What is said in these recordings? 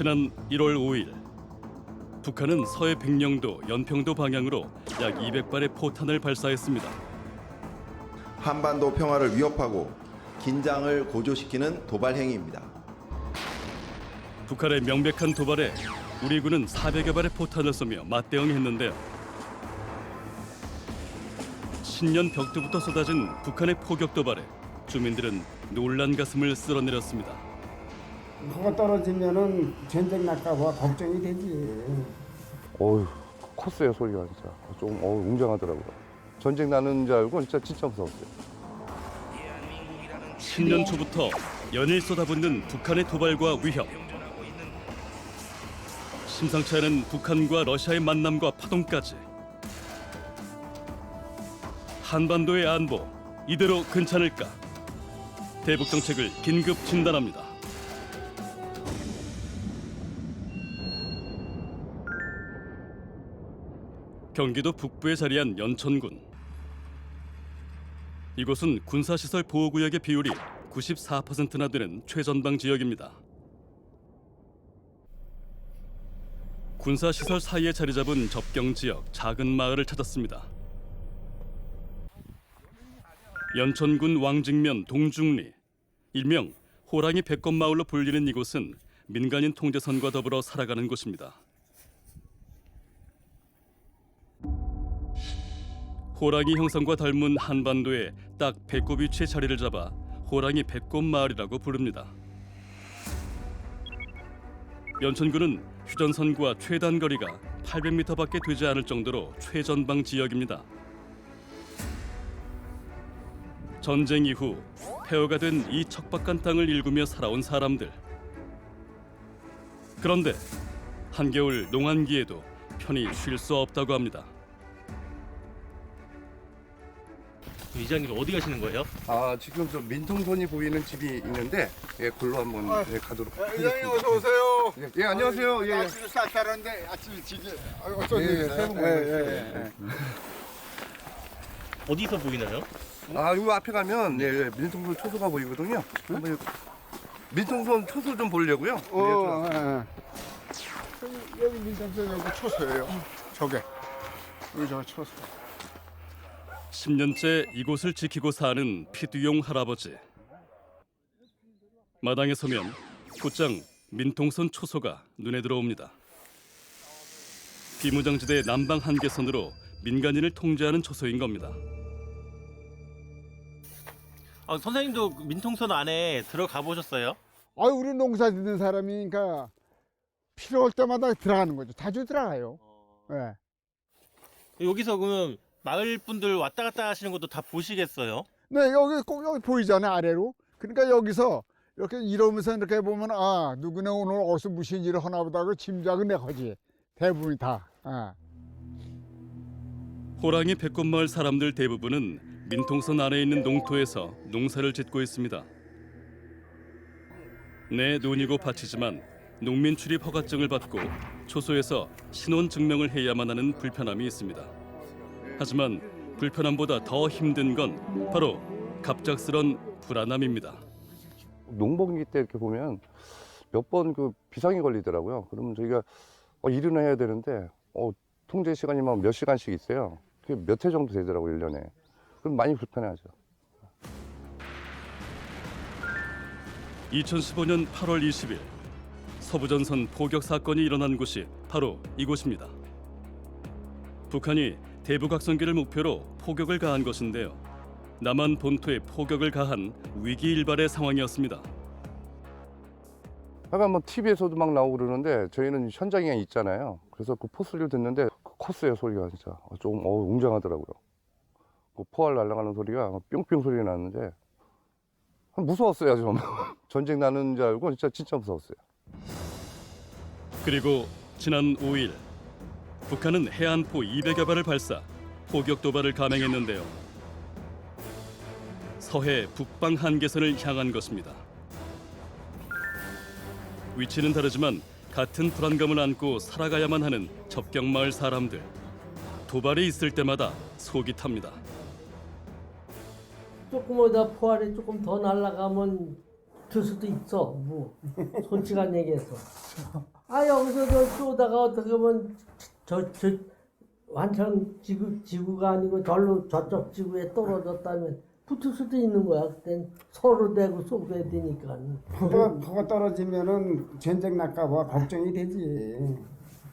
지난 1월 5일 북한은 서해 백령도, 연평도 방향으로 약 200발의 포탄을 발사했습니다. 한반도 평화를 위협하고 긴장을 고조시키는 도발 행위입니다. 북한의 명백한 도발에 우리 군은 400여 발의 포탄을 쏘며 맞대응했는데요. 신년 벽두부터 쏟아진 북한의 포격 도발에 주민들은 놀란 가슴을 쓸어내렸습니다. 그거 떨어지면은 전쟁 날까봐 걱정이 되지. 어휴 컸어요 소리가 진짜 좀 어우 웅장하더라고요 전쟁 나는 줄 알고 진짜 진짜 무서웠어요 신년 초부터 연일 쏟아붓는 북한의 도발과 위협. 심상치 않은 북한과 러시아의 만남과 파동까지. 한반도의 안보 이대로 괜찮을까? 대북 정책을 긴급 진단합니다. 경기도 북부에 자리한 연천군. 이곳은 군사시설 보호구역의 비율이 94%나 되는 최전방 지역입니다. 군사시설 사이에 자리 잡은 접경 지역 작은 마을을 찾았습니다. 연천군 왕직면 동중리, 일명 호랑이 백건 마을로 불리는 이곳은 민간인 통제선과 더불어 살아가는 곳입니다. 호랑이 형상과 닮은 한반도에 딱 배꼽 위치에 자리를 잡아 호랑이 배꼽 마을이라고 부릅니다. 연천군은 휴전선과 최단 거리가 800m밖에 되지 않을 정도로 최전방 지역입니다. 전쟁 이후 폐허가 된 이 척박한 땅을 일구며 살아온 사람들. 그런데 한겨울 농한기에도 편히 쉴 수 없다고 합니다. 이장님 어디 가시는 거예요? 아 지금 저 민통선이 보이는 집이 있는데 예 골로 한번 예, 가도록 이장님 어서 오세요. 예, 예 안녕하세요 예, 예. 아침 쌀쌀한데 아침 일찍 어쩐 예, 예, 일이세요? 새해 복 많이 받으세요. 어디서 보이나요? 아 이거 앞에 가면 예, 예, 민통선 초소가 보이거든요 한번 민통선 초소 좀 보려고요 어, 예, 예. 여기, 민정선 여기 초소예요. 저게 여기 저 초소. 10년째 이곳을 지키고 사는 피두용 할아버지. 마당에 서면 곧장 민통선 초소가 눈에 들어옵니다. 비무장지대 남방 한계선으로 민간인을 통제하는 초소인 겁니다. 아, 선생님도 민통선 안에 들어가 보셨어요? 아, 우리 농사 짓는 사람이니까 필요할 때마다 들어가는 거죠. 자주 들어가요. 예. 여기서 그러면 마을 분들 왔다 갔다 하시는 것도 다 보시겠어요? 네, 여기 꼭 여기 보이잖아요, 아래로. 그러니까 여기서 이렇게 이러면서 이렇게 보면 아, 누구네 오늘 어디서 무슨 일을 하나 보다 그 짐작은 내 거지. 대부분이 다. 예. 호랑이 배꼽마을 사람들 대부분은 민통선 안에 있는 농토에서 농사를 짓고 있습니다. 내 논이고 밭이지만 농민 출입 허가증을 받고 초소에서 신원 증명을 해야만 하는 불편함이 있습니다. 하지만 불편함보다 더 힘든 건 바로 갑작스런 불안함입니다. 농번기 때 이렇게 보면 몇 번 그 비상이 걸리더라고요 그러면 저희가 어, 일은 해야 되는데 어, 통제 시간이 막 몇 시간씩 있어요 그게 몇 회 정도 되더라고요 1년에 그럼 많이 불편해하죠 2015년 8월 20일 서부전선 포격 사건이 일어난 곳이 바로 이곳입니다. 북한이 대북악선기를 목표로 포격을 가한 것인데요. 남한 본토에 포격을 가한 위기 일발의 상황이었습니다. 약간 뭐 TV에서도 막 나오고 그러는데 저희는 현장에 있잖아요. 그래서 그 포소리를 듣는데 컸어요 소리가 진짜 좀 어, 웅장하더라고요. 그 포알 날아가는 소리가 뿅뿅 소리가 나는데 무서웠어요 좀. 전쟁 나는 줄 알고 진짜 진짜 무서웠어요. 그리고 지난 5일 북한은 해안포 200여 발을 발사 포격 도발을 감행했는데요. 서해 북방 한계선을 향한 것입니다. 위치는 다르지만 같은 불안감을 안고 살아가야만 하는 접경 마을 사람들. 도발이 있을 때마다 속이 탑니다. 조금 어다 포알이 조금 더 날아가면 붙을 수도 있어. 뭐 솔직한 얘기해서. 아 여기서 저 쏘다가 어떻게 보면 저 저 완전 지구 지구가 아니고 절로 저쪽 지구에 떨어졌다면 붙을 수도 있는 거야. 그땐 서로 대고 쏘게 되니까. 그거, 그거 떨어지면은 전쟁 날까봐 걱정이 되지.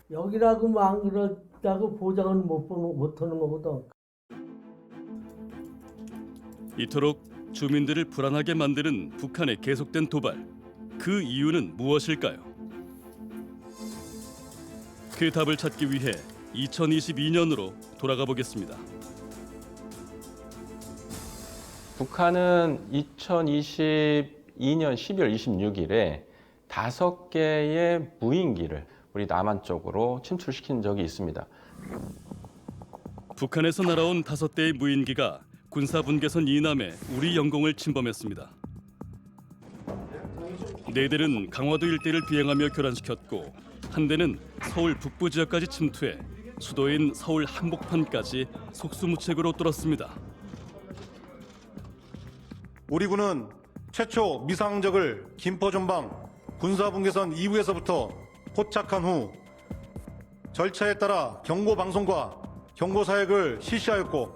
여기라고 뭐 안 그렇다고 보장은 못 보는 못 하는 거거든. 이토록 주민들을 불안하게 만드는 북한의 계속된 도발. 그 이유는 무엇일까요? 그 답을 찾기 위해 2022년으로 돌아가 보겠습니다. 북한은 2022년 12월 26일에 다섯 개의 무인기를 우리 남한 쪽으로 침출시킨 적이 있습니다. 북한에서 날아온 다섯 대의 무인기가 군사 분계선 이남에 우리 영공을 침범했습니다. 네 대는 강화도 일대를 비행하며 교란시켰고 한 대는 서울 북부 지역까지 침투해 수도인 서울 한복판까지 속수무책으로 뚫었습니다. 우리 군은 최초 미상적을 김포 전방 군사분계선 이후에서부터 포착한 후 절차에 따라 경고 방송과 경고 사역을 실시하였고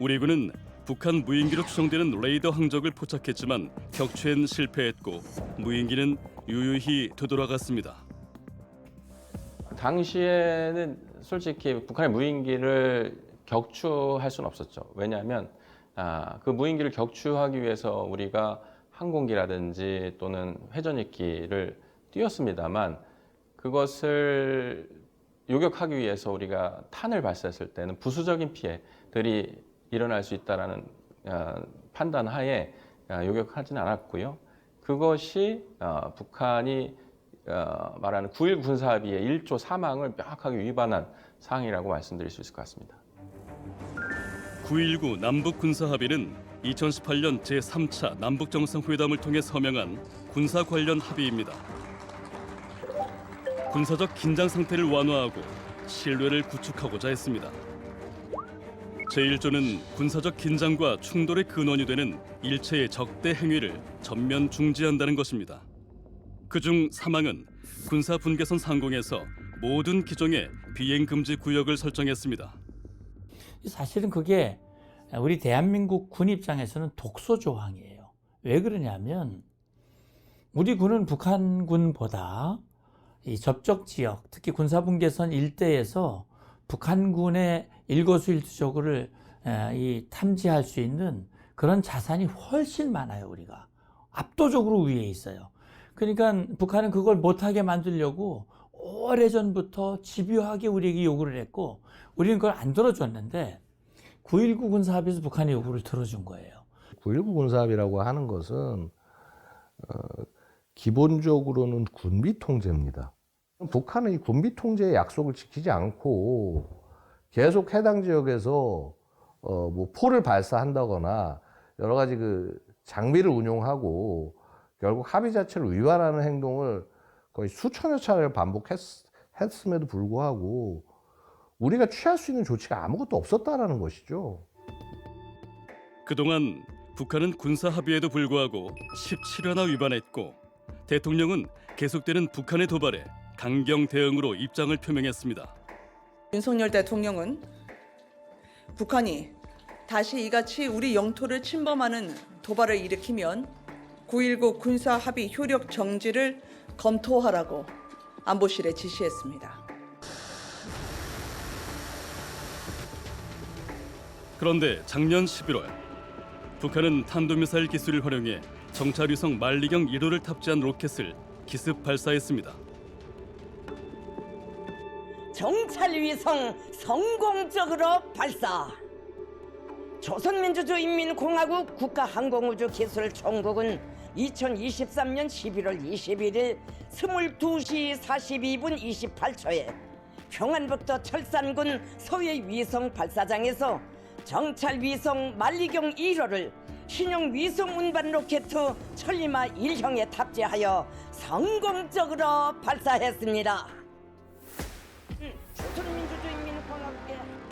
우리 군은 북한 무인기로 추정되는 레이더 항적을 포착했지만 격추엔 실패했고 무인기는 유유히 되돌아갔습니다. 당시에는 솔직히 북한의 무인기를 격추할 수는 없었죠. 왜냐하면 아, 그 무인기를 격추하기 위해서 우리가 항공기라든지 또는 회전익기를 띄웠습니다만 그것을 요격하기 위해서 우리가 탄을 발사했을 때는 부수적인 피해들이 일어날 수 있다라는 아, 판단 하에 아, 요격하지는 않았고요. 그것이 아, 북한이 어, 말하는 9.1 군사합의의 1조 3항을 명확하게 위반한 사항이라고 말씀드릴 수 있을 것 같습니다. 9.19 남북 군사 합의는 2018년 제3차 남북 정상회담을 통해 서명한 군사 관련 합의입니다. 군사적 긴장 상태를 완화하고 신뢰를 구축하고자 했습니다. 제1조는 군사적 긴장과 충돌의 근원이 되는 일체의 적대 행위를 전면 중지한다는 것입니다. 그중 3항은 군사 분계선 상공에서 모든 기종의 비행 금지 구역을 설정했습니다. 사실은 그게 우리 대한민국 군 입장에서는 독소 조항이에요. 왜 그러냐면 우리 군은 북한군보다 이 접촉 지역, 특히 군사분계선 일대에서 북한군의 일거수일투족을 에, 이 탐지할 수 있는 그런 자산이 훨씬 많아요. 우리가 압도적으로 위에 있어요. 그러니까 북한은 그걸 못하게 만들려고 오래전부터 집요하게 우리에게 요구를 했고 우리는 그걸 안 들어줬는데 9.19 군사합의에서 북한의 요구를 들어준 거예요. 9.19 군사합의라고 하는 것은 어, 기본적으로는 군비 통제입니다. 북한은 이 군비 통제의 약속을 지키지 않고 계속 해당 지역에서 어, 뭐 포를 발사한다거나 여러 가지 그 장비를 운용하고 결국 합의 자체를 위반하는 행동을 거의 수천여 차례 반복했음에도 불구하고 우리가 취할 수 있는 조치가 아무것도 없었다라는 것이죠. 그동안 북한은 군사 합의에도 불구하고 17회나 위반했고 대통령은 계속되는 북한의 도발에 강경 대응으로 입장을 표명했습니다. 윤석열 대통령은 북한이 다시 이같이 우리 영토를 침범하는 도발을 일으키면 9.19 군사 합의 효력 정지를 검토하라고 안보실에 지시했습니다. 그런데 작년 11월 북한은 탄도미사일 기술을 활용해 정찰위성 만리경 1호를 탑재한 로켓을 기습 발사했습니다. 정찰위성 성공적으로 발사. 조선민주주의인민공화국 국가항공우주기술총국은 2023년 11월 21일 22시 42분 28초에 평안북도 철산군 서해 위성 발사장에서 정찰 위성 만리경 1호를 신형 위성 운반 로켓 천리마 1형에 탑재하여 성공적으로 발사했습니다.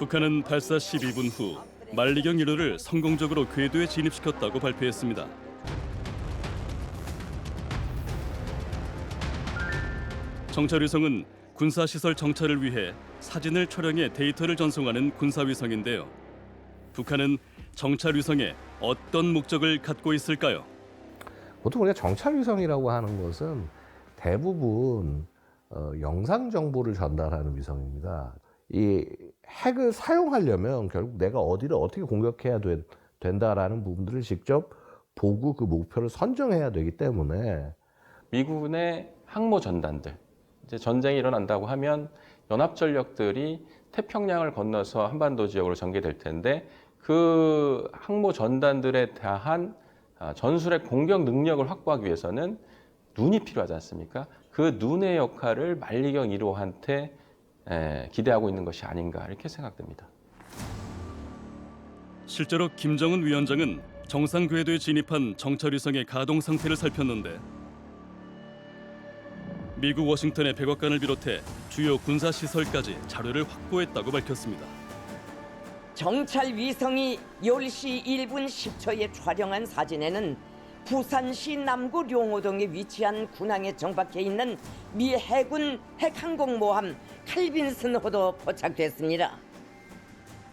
북한은 발사 12분 후 말리경 1호를 성공적으로 궤도에 진입시켰다고 발표했습니다. 정찰위성은 군사시설 정찰을 위해 사진을 촬영해 데이터를 전송하는 군사위성인데요. 북한은 정찰위성에 어떤 목적을 갖고 있을까요? 보통 우리가 정찰위성이라고 하는 것은 대부분 어, 영상 정보를 전달하는 위성입니다. 이 핵을 사용하려면 결국 내가 어디를 어떻게 공격해야 된, 된다라는 부분들을 직접 보고 그 목표를 선정해야 되기 때문에 미군의 항모 전단들 이제 전쟁이 일어난다고 하면 연합 전력들이 태평양을 건너서 한반도 지역으로 전개될 텐데 그 항모 전단들에 대한 아, 전술의 공격 능력을 확보하기 위해서는 눈이 필요하지 않습니까? 그 눈의 역할을 만리경 1호한테 에, 기대하고 있는 것이 아닌가 이렇게 생각됩니다. 실제로 김정은 위원장은 정상 궤도에 진입한 정찰위성의 가동 상태를 살폈는데 미국 워싱턴의 백악관을 비롯해 주요 군사 시설까지 자료를 확보했다고 밝혔습니다. 정찰 위성이 10시 1분 10초에 촬영한 사진에는 부산시 남구 룡호동에 위치한 군항에 정박해 있는 미 해군 핵항공모함 칼빈슨 호도 포착됐습니다.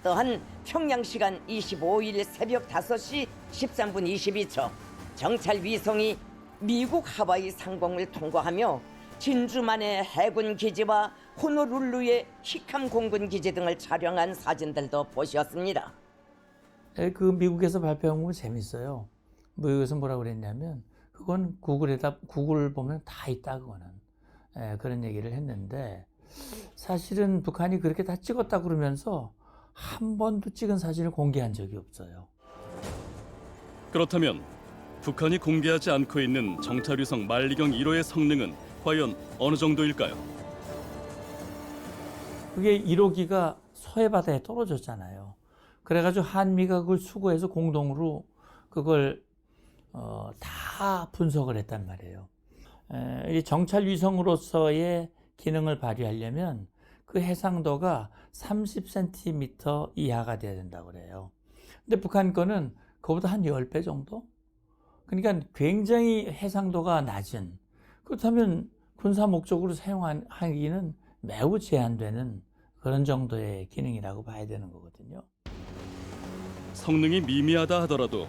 또한 평양 시간 25일 새벽 5시 13분 22초 정찰 위성이 미국 하와이 상공을 통과하며 진주만의 해군 기지와 호노룰루의 히캄 공군 기지 등을 촬영한 사진들도 보셨습니다. 에, 그 미국에서 발표한 거 재밌어요. 미국에서 뭐라 그랬냐면 그건 구글에다 구글 보면 다 있다 그거는 에, 그런 얘기를 했는데 사실은 북한이 그렇게 다 찍었다 그러면서 한 번도 찍은 사진을 공개한 적이 없어요. 그렇다면 북한이 공개하지 않고 있는 정찰위성 만리경 1호의 성능은 과연 어느 정도일까요? 그게 1호기가 서해 바다에 떨어졌잖아요. 그래가지고 한미가 그걸 수거해서 공동으로 그걸 어, 다 분석을 했단 말이에요. 에, 이 정찰 위성으로서의 기능을 발휘하려면 그 해상도가 30cm 이하가 돼야 된다고 그래요. 근데 북한 거는 그보다 한 10배 정도? 그러니까 굉장히 해상도가 낮은 그렇다면 군사 목적으로 사용하기는 매우 제한되는 그런 정도의 기능이라고 봐야 되는 거거든요. 성능이 미미하다 하더라도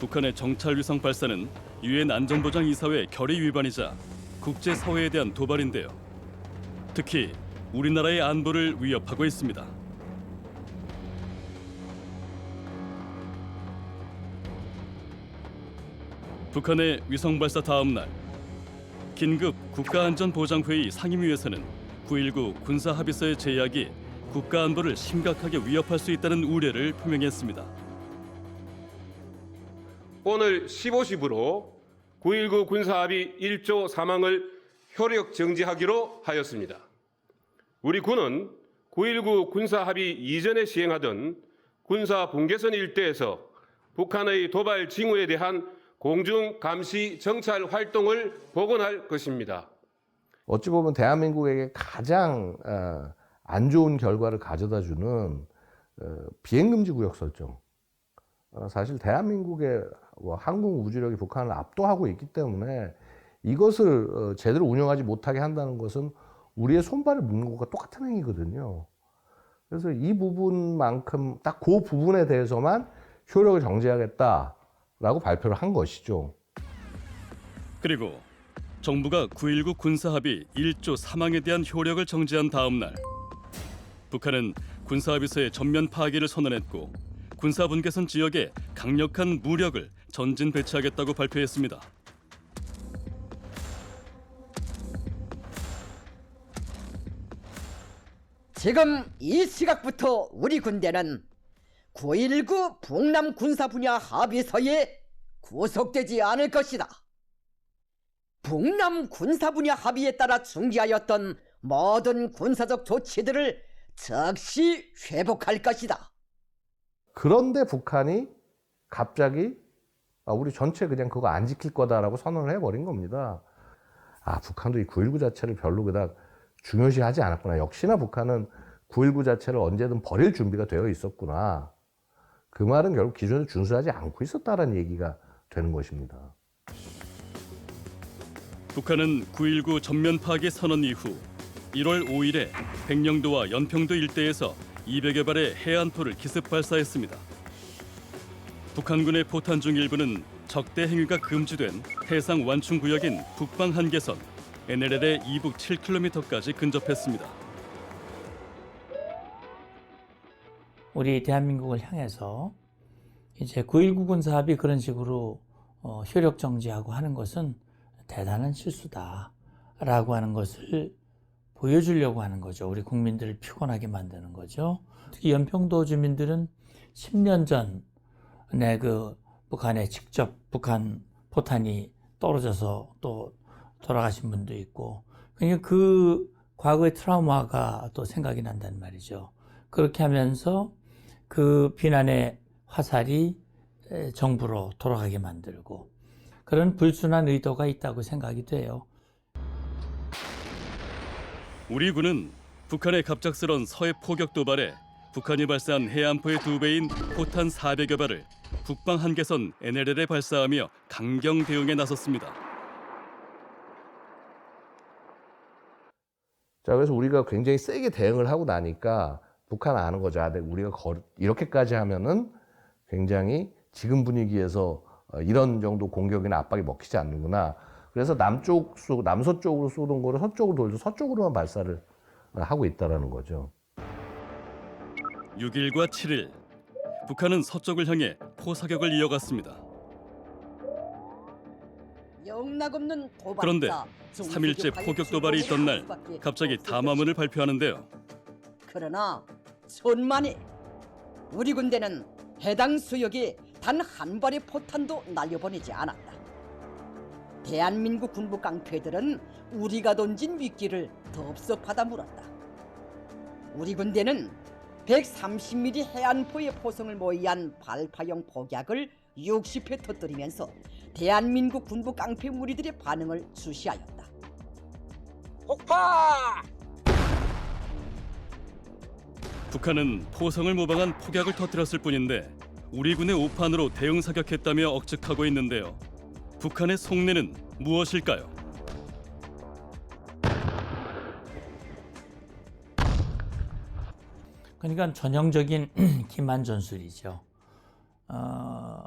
북한의 정찰 위성 발사는 유엔 안전보장 이사회 결의 위반이자 국제 사회에 대한 도발인데요. 특히 우리나라의 안보를 위협하고 있습니다. 북한의 위성 발사 다음 날 긴급 국가안전보장회의 상임위에서는 9.19 군사합의서의 제약이 국가안보를 심각하게 위협할 수 있다는 우려를 표명했습니다. 오늘 15시부로 9.19 군사합의 1조 사망을 효력 정지하기로 하였습니다. 우리 군은 9.19 군사합의 이전에 시행하던 군사 분계선 일대에서 북한의 도발 징후에 대한 공중 감시 정찰 활동을 복원할 것입니다. 어찌 보면 대한민국에게 가장 어, 안 좋은 결과를 가져다 주는 어, 비행금지 구역 설정. 어, 사실 대한민국의 뭐 항공 우주력이 북한을 압도하고 있기 때문에 이것을 어, 제대로 운영하지 못하게 한다는 것은 우리의 손발을 묶는 것과 똑같은 행위거든요. 그래서 이 부분만큼 딱 그 부분에 대해서만 효력을 정지하겠다라고 발표를 한 것이죠. 그리고 정부가 9.19 군사합의 1조 사망에 대한 효력을 정지한 다음 날 북한은 군사합의서의 전면 파기를 선언했고 군사분계선 지역에 강력한 무력을 전진 배치하겠다고 발표했습니다. 지금 이 시각부터 우리 군대는 9.19 북남 군사 분야 합의서에 구속되지 않을 것이다. 북남 군사 분야 합의에 따라 중지하였던 모든 군사적 조치들을 즉시 회복할 것이다. 그런데 북한이 갑자기 아, 우리 전체 그냥 그거 안 지킬 거다라고 선언을 해버린 겁니다. 아, 북한도 이 9.19 자체를 별로 그닥 중요시 하지 않았구나. 역시나 북한은 9.19 자체를 언제든 버릴 준비가 되어 있었구나. 그 말은 결국 기존에 준수하지 않고 있었다라는 얘기가 되는 것입니다. 북한은 9.19 전면 파괴 선언 이후 1월 5일에 백령도와 연평도 일대에서 200여 발의 해안포를 기습 발사했습니다. 북한군의 포탄 중 일부는 적대 행위가 금지된 해상 완충 구역인 북방 한계선 NLL의 이북 7km까지 근접했습니다. 우리 대한민국을 향해서 이제 9.19 군사합의 그런 식으로 어, 효력 정지하고 하는 것은 대단한 실수다라고 하는 것을 보여주려고 하는 거죠. 우리 국민들을 피곤하게 만드는 거죠. 특히 연평도 주민들은 10년 전 에그 북한에 직접 북한 포탄이 떨어져서 또 돌아가신 분도 있고 그러니까 그 과거의 트라우마가 또 생각이 난단 말이죠. 그렇게 하면서 그 비난의 화살이 에, 정부로 돌아가게 만들고 그런 불순한 의도가 있다고 생각이 돼요. 우리 군은 북한의 갑작스런 서해 포격 도발에 북한이 발사한 해안포의 두 배인 포탄 400여 발을 북방 한계선 NLL에 발사하며 강경 대응에 나섰습니다. 자, 그래서 우리가 굉장히 세게 대응을 하고 나니까 북한 아는 거죠. 아, 네, 우리가 거- 이렇게까지 하면은 굉장히 지금 분위기에서 어, 이런 정도 공격이나 압박이 먹히지 않는구나. 그래서 남쪽 쏘, 남서쪽으로 쏘던 거를 서쪽으로 돌려서 서쪽으로만 발사를 하고 있다라는 거죠. 6일과 7일 북한은 서쪽을 향해 포사격을 이어갔습니다. 영락없는 도박자, 그런데 종북의 3일째 발의 포격 도발이 있던 날 갑자기 담화문을 발표하는데요. 그러나 천만에 우리 군대는 해당 수역에 단 한 발의 포탄도 날려보내지 않았다. 대한민국 군부 깡패들은 우리가 던진 미끼를 덥석하다 물었다. 우리 군대는 130mm 해안포의 포성을 모의한 발파형 폭약을 60회 터뜨리면서 대한민국 군부 깡패 무리들의 반응을 주시하였다. 폭파! 북한은 포성을 모방한 폭약을 터뜨렸을 뿐인데 우리 군의 오판으로 대응 사격했다며 억측하고 있는데요. 북한의 속내는 무엇일까요? 그러니까 전형적인 기만 전술이죠. 어,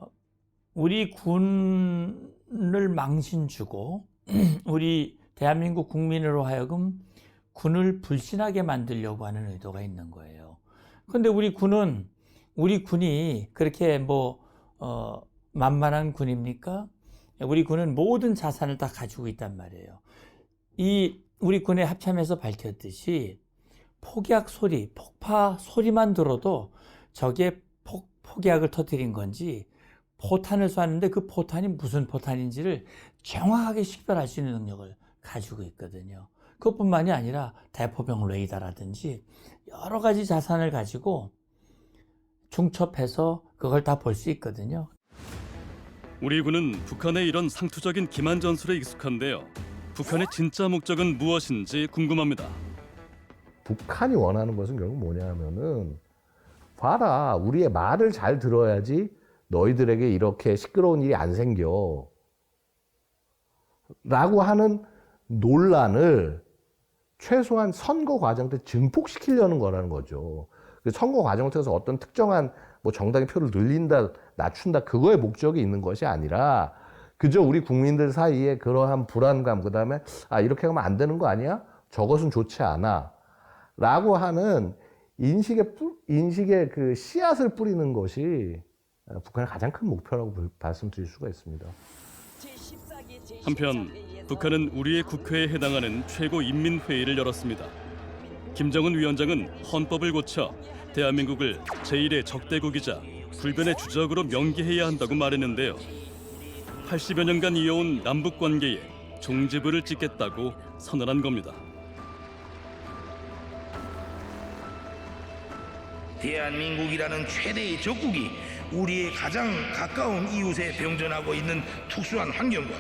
우리 군을 망신 주고 우리 대한민국 국민으로 하여금 군을 불신하게 만들려고 하는 의도가 있는 거예요. 그런데 우리 군은 우리 군이 그렇게 뭐 어, 만만한 군입니까? 우리 군은 모든 자산을 다 가지고 있단 말이에요. 이 우리 군의 합참에서 밝혔듯이 폭약 소리, 폭파 소리만 들어도 저게 폭, 폭약을 터뜨린 건지 포탄을 쐈는데 그 포탄이 무슨 포탄인지를 정확하게 식별할 수 있는 능력을 가지고 있거든요. 그것뿐만이 아니라 대포병 레이더라든지 여러 가지 자산을 가지고 중첩해서 그걸 다 볼 수 있거든요. 우리 군은 북한의 이런 상투적인 기만 전술에 익숙한데요. 북한의 진짜 목적은 무엇인지 궁금합니다. 북한이 원하는 것은 결국 뭐냐 하면은 봐라 우리의 말을 잘 들어야지 너희들에게 이렇게 시끄러운 일이 안 생겨 라고 하는 논란을 최소한 선거 과정 때 증폭시키려는 거라는 거죠. 그 선거 과정을 통해서 어떤 특정한 뭐 정당의 표를 늘린다, 낮춘다, 그거에 목적이 있는 것이 아니라 그저 우리 국민들 사이에 그러한 불안감, 그 다음에 아, 이렇게 하면 안 되는 거 아니야? 저것은 좋지 않아. 라고 하는 인식의, 뿌- 인식의 그 씨앗을 뿌리는 것이 북한의 가장 큰 목표라고 말씀드릴 수가 있습니다. 한편 북한은 우리의 국회에 해당하는 최고 인민회의를 열었습니다. 김정은 위원장은 헌법을 고쳐 대한민국을 제1의 적대국이자 불변의 주적으로 명기해야 한다고 말했는데요. 80여 년간 이어온 남북 관계에 종지부를 찍겠다고 선언한 겁니다. 대한민국이라는 최대의 적국이 우리의 가장 가까운 이웃에 병존하고 있는 특수한 환경과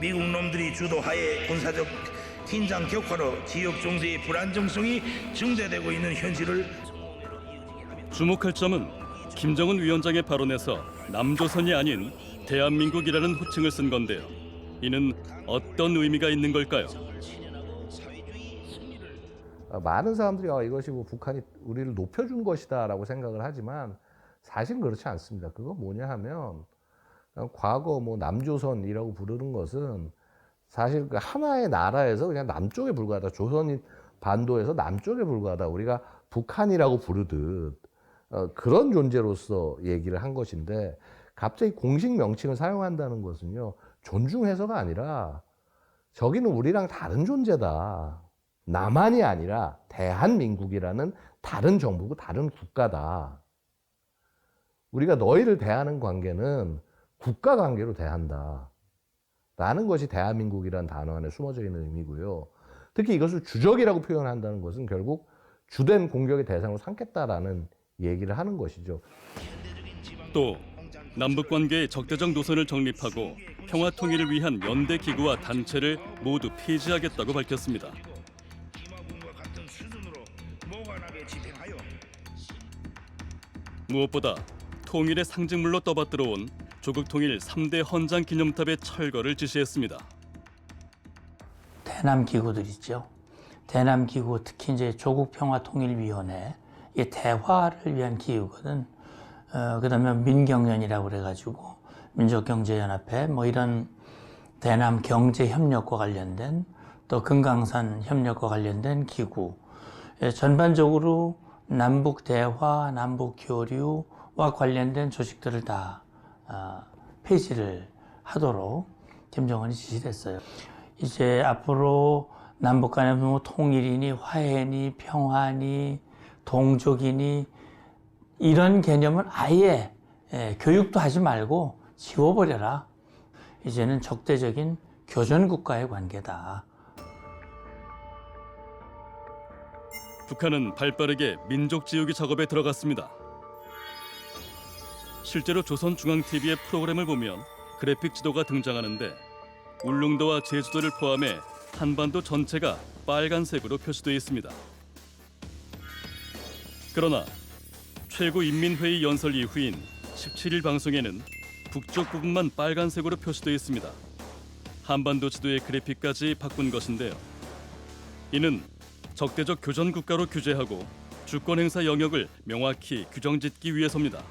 미국 놈들이 주도하에 군사적 긴장 격화로 지역 정세의 불안정성이 증대되고 있는 현실을 주목할 점은 김정은 위원장의 발언에서 남조선이 아닌 대한민국이라는 호칭을 쓴 건데요. 이는 어떤 의미가 있는 걸까요? 어, 많은 사람들이 어, 이것이 뭐 북한이 우리를 높여준 것이다라고 생각을 하지만 사실 그렇지 않습니다. 그건 뭐냐 하면 어, 과거 뭐 남조선이라고 부르는 것은 사실 그 하나의 나라에서 그냥 남쪽에 불과하다. 조선 반도에서 남쪽에 불과하다. 우리가 북한이라고 부르듯 어, 그런 존재로서 얘기를 한 것인데 갑자기 공식 명칭을 사용한다는 것은요 존중해서가 아니라 저기는 우리랑 다른 존재다. 남한이 아니라 대한민국이라는 다른 정부고 다른 국가다. 우리가 너희를 대하는 관계는 국가 관계로 대한다. 라는 것이 대한민국이라는 단어 안에 숨어져 있는 의미고요. 특히 이것을 주적이라고 표현한다는 것은 결국 주된 공격의 대상으로 삼겠다라는 얘기를 하는 것이죠. 또 남북 관계의 적대적 노선을 정립하고 평화 통일을 위한 연대 기구와 단체를 모두 폐지하겠다고 밝혔습니다. 무엇보다 통일의 상징물로 떠받들어온 조국 통일 3대 헌장 기념탑의 철거를 지시했습니다. 대남 기구들 있죠. 대남 기구 특히 이제 조국 평화 통일 위원회 이 대화를 위한 기구거든. 어, 그다음에 민경연이라고 그래가지고 민족경제연합회 뭐 이런 대남 경제 협력과 관련된 또 금강산 협력과 관련된 기구 예, 전반적으로 남북 대화, 남북 교류와 관련된 조직들을 다 어, 폐지를 하도록 김정은이 지시를 했어요. 이제 앞으로 남북 간에 뭐 통일이니 화해니 평화니 동족이니 이런 개념을 아예 예, 교육도 하지 말고 지워버려라. 이제는 적대적인 교전 국가의 관계다. 북한은 발빠르게 민족 지우기 작업에 들어갔습니다. 실제로 조선중앙TV의 프로그램을 보면 그래픽 지도가 등장하는데 울릉도와 제주도를 포함해 한반도 전체가 빨간색으로 표시되어 있습니다. 그러나 최고인민회의 연설 이후인 17일 방송에는 북쪽 부분만 빨간색으로 표시되어 있습니다. 한반도 지도의 그래픽까지 바꾼 것인데요. 이는 적대적 교전 국가로 규제하고 주권 행사 영역을 명확히 규정짓기 위해서입니다.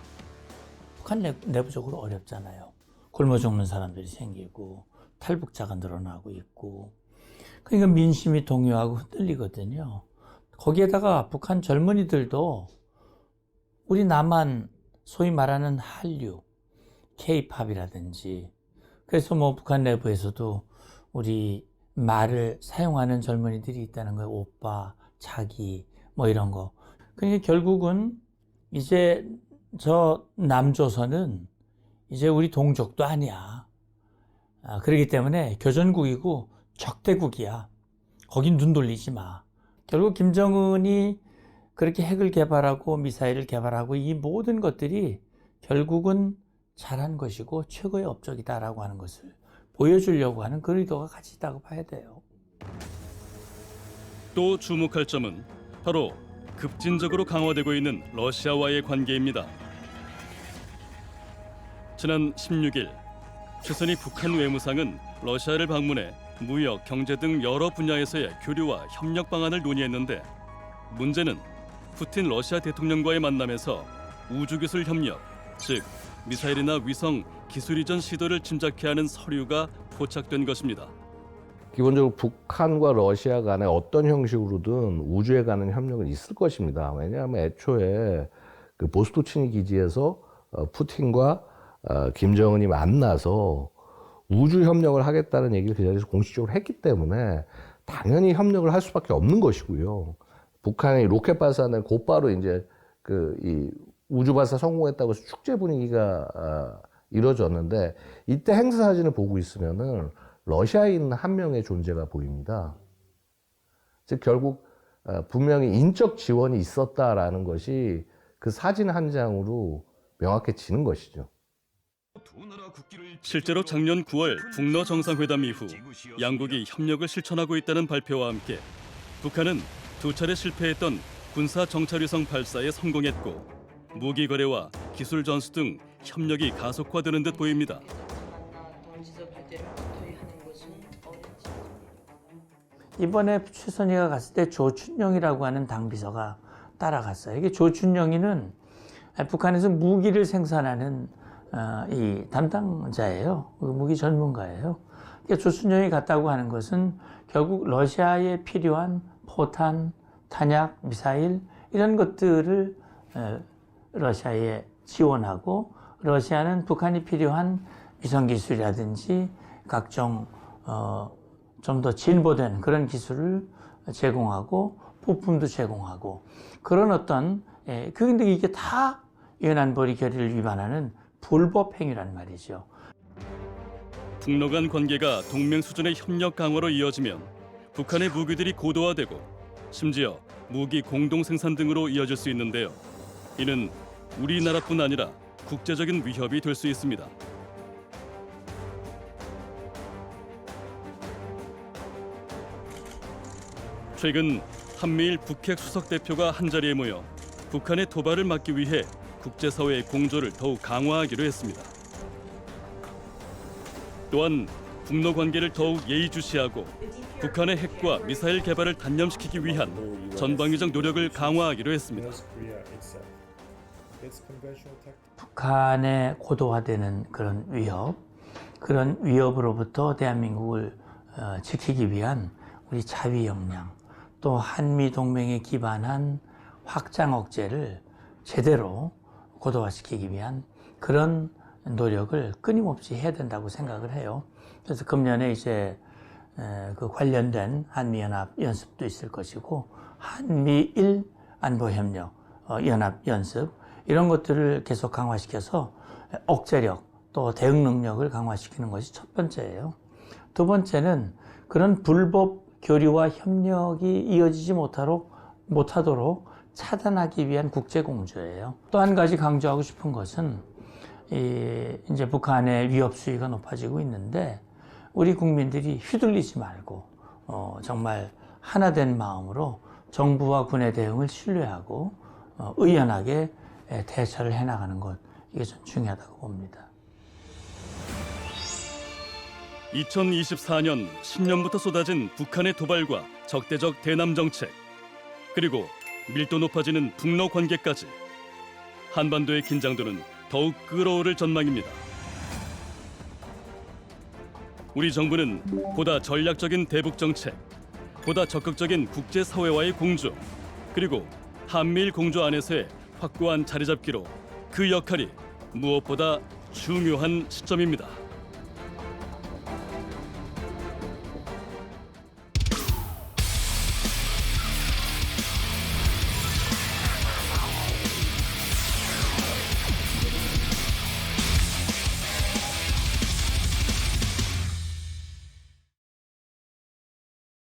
북한 내, 내부적으로 어렵잖아요. 굶어 죽는 사람들이 생기고 탈북자가 늘어나고 있고 그러니까 민심이 동요하고 흔들리거든요. 거기에다가 북한 젊은이들도 우리 남한 소위 말하는 한류, 케이팝이라든지 그래서 뭐 북한 내부에서도 우리 말을 사용하는 젊은이들이 있다는 거예요. 오빠, 자기 뭐 이런 거. 그러니까 결국은 이제 저 남조선은 이제 우리 동족도 아니야. 아, 그렇기 때문에 교전국이고 적대국이야. 거긴 눈 돌리지 마. 결국 김정은이 그렇게 핵을 개발하고 미사일을 개발하고 이 모든 것들이 결국은 잘한 것이고 최고의 업적이다라고 하는 것을 보여주려고 하는 그 의도가 같이 있다고 봐야 돼요. 또 주목할 점은 바로 급진적으로 강화되고 있는 러시아와의 관계입니다. 지난 16일 최선희 북한 외무상은 러시아를 방문해 무역, 경제 등 여러 분야에서의 교류와 협력 방안을 논의했는데 문제는 푸틴 러시아 대통령과의 만남에서 우주기술 협력, 즉 미사일이나 위성 기술 이전 시도를 짐작케 하는 서류가 포착된 것입니다. 기본적으로 북한과 러시아 간에 어떤 형식으로든 우주에 가는 협력은 있을 것입니다. 왜냐하면 애초에 그 보스토치니 기지에서 어, 푸틴과 어, 김정은이 만나서 우주 협력을 하겠다는 얘기를 그 자리에서 공식적으로 했기 때문에 당연히 협력을 할 수밖에 없는 것이고요. 북한이 로켓 발사는 곧바로 이제 그 이 우주 발사 성공했다고 해서 축제 분위기가 어, 이루어졌는데 이때 행사 사진을 보고 있으면은 러시아인 한 명의 존재가 보입니다. 즉 결국 어, 분명히 인적 지원이 있었다라는 것이 그 사진 한 장으로 명확해지는 것이죠. 실제로 작년 9월 북러 정상회담 이후 양국이 협력을 실천하고 있다는 발표와 함께 북한은 두 차례 실패했던 군사 정찰위성 발사에 성공했고 무기 거래와 기술 전수 등 협력이 가속화되는 듯 보입니다. 이번에 최선희가 갔을 때 조춘영이라고 하는 당 비서가 따라갔어요. 이게 조춘영이는 북한에서 무기를 생산하는 어, 이 담당자예요. 그 무기 전문가예요. 그러니까 조춘영이 갔다고 하는 것은 결국 러시아에 필요한 포탄, 탄약, 미사일 이런 것들을 에, 러시아에 지원하고 러시아는 북한이 필요한 위성 기술이라든지 각종 어, 좀 더 진보된 그런 기술을 제공하고 부품도 제공하고 그런 어떤 예, 그런데 이게 다 연안보리 결의를 위반하는 불법 행위란 말이죠. 북러 간 관계가 동맹 수준의 협력 강화로 이어지면 북한의 무기들이 고도화되고 심지어 무기 공동 생산 등으로 이어질 수 있는데요. 이는 우리나라뿐 아니라 국제적인 위협이 될 수 있습니다. 최근 한미일 북핵 수석 대표가 한 자리에 모여 북한의 도발을 막기 위해 국제사회의 공조를 더욱 강화하기로 했습니다. 또한 북러 관계를 더욱 예의주시하고 북한의 핵과 미사일 개발을 단념시키기 위한 전방위적 노력을 강화하기로 했습니다. 북한의 고도화되는 그런 위협, 그런 위협으로부터 대한민국을 어, 지키기 위한 우리 자위 역량, 또 한미 동맹에 기반한 확장 억제를 제대로 고도화시키기 위한 그런 노력을 끊임없이 해야 된다고 생각을 해요. 그래서 금년에 이제 에, 그 관련된 한미연합 연습도 있을 것이고 한미일 안보협력 어, 연합 연습 이런 것들을 계속 강화시켜서 억제력 또 대응 능력을 강화시키는 것이 첫 번째예요. 두 번째는 그런 불법 교류와 협력이 이어지지 못하도록, 못하도록 차단하기 위한 국제 공조예요. 또 한 가지 강조하고 싶은 것은 이 이제 북한의 위협 수위가 높아지고 있는데 우리 국민들이 휘둘리지 말고 어, 정말 하나된 마음으로 정부와 군의 대응을 신뢰하고 어, 의연하게 대처를 해나가는 것 이게 좀 중요하다고 봅니다. 2024년 신년부터 쏟아진 북한의 도발과 적대적 대남 정책 그리고 밀도 높아지는 북러 관계까지 한반도의 긴장도는 더욱 끌어오를 전망입니다. 우리 정부는 보다 전략적인 대북 정책, 보다 적극적인 국제 사회와의 공조, 그리고 한미일 공조 안에서의 확고한 자리 잡기로 그 역할이 무엇보다 중요한 시점입니다.